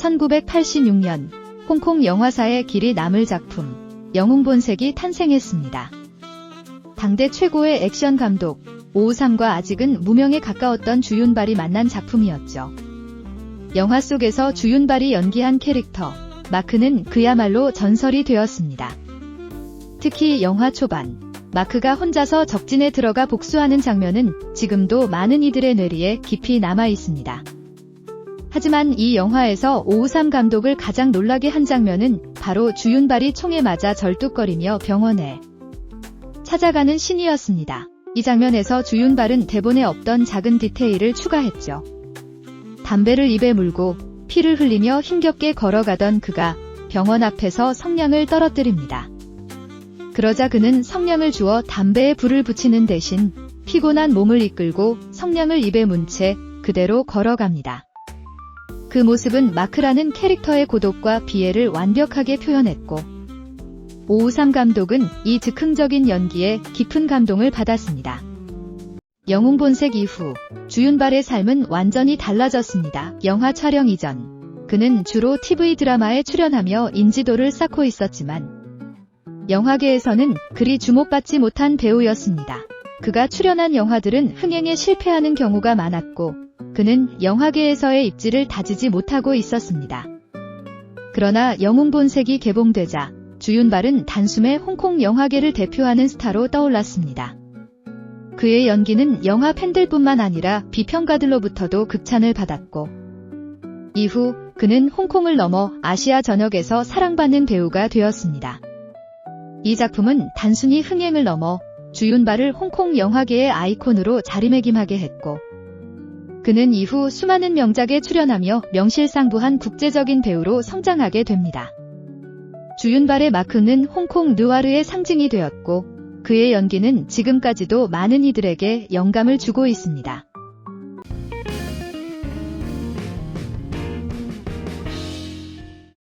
1986년 홍콩 영화사의 길이 남을 작품 영웅본색이 탄생했습니다. 당대 최고의 액션 감독 오우삼과 아직은 무명에 가까웠던 주윤발이 만난 작품이었죠. 영화 속에서 주윤발이 연기한 캐릭터 마크는 그야말로 전설이 되었습니다. 특히 영화 초반 마크가 혼자서 적진에 들어가 복수하는 장면은 지금도 많은 이들의 뇌리에 깊이 남아 있습니다. 하지만 이 영화에서 오우삼 감독을 가장 놀라게 한 장면은 바로 주윤발이 총에 맞아 절뚝거리며 병원에 찾아가는 신이었습니다. 이 장면에서 주윤발은 대본에 없던 작은 디테일을 추가했죠. 담배를 입에 물고 피를 흘리며 힘겹게 걸어가던 그가 병원 앞에서 성냥을 떨어뜨립니다. 그러자 그는 성냥을 주어 담배에 불을 붙이는 대신 피곤한 몸을 이끌고 성냥을 입에 문 채 그대로 걸어갑니다. 그 모습은 마크라는 캐릭터의 고독과 비애를 완벽하게 표현했고 오우삼 감독은 이 즉흥적인 연기에 깊은 감동을 받았습니다. 영웅 본색 이후 주윤발의 삶은 완전히 달라졌습니다. 영화 촬영 이전 그는 주로 TV 드라마에 출연하며 인지도를 쌓고 있었지만 영화계에서는 그리 주목받지 못한 배우였습니다. 그가 출연한 영화들은 흥행에 실패하는 경우가 많았고 그는 영화계에서의 입지를 다지지 못하고 있었습니다. 그러나 영웅본색이 개봉되자 주윤발은 단숨에 홍콩 영화계를 대표하는 스타로 떠올랐습니다. 그의 연기는 영화 팬들뿐만 아니라 비평가들로부터도 극찬을 받았고 이후 그는 홍콩을 넘어 아시아 전역에서 사랑받는 배우가 되었습니다. 이 작품은 단순히 흥행을 넘어 주윤발을 홍콩 영화계의 아이콘으로 자리매김하게 했고 그는 이후 수많은 명작에 출연하며 명실상부한 국제적인 배우로 성장하게 됩니다. 주윤발의 마크는 홍콩 느와르의 상징이 되었고 그의 연기는 지금까지도 많은 이들에게 영감을 주고 있습니다.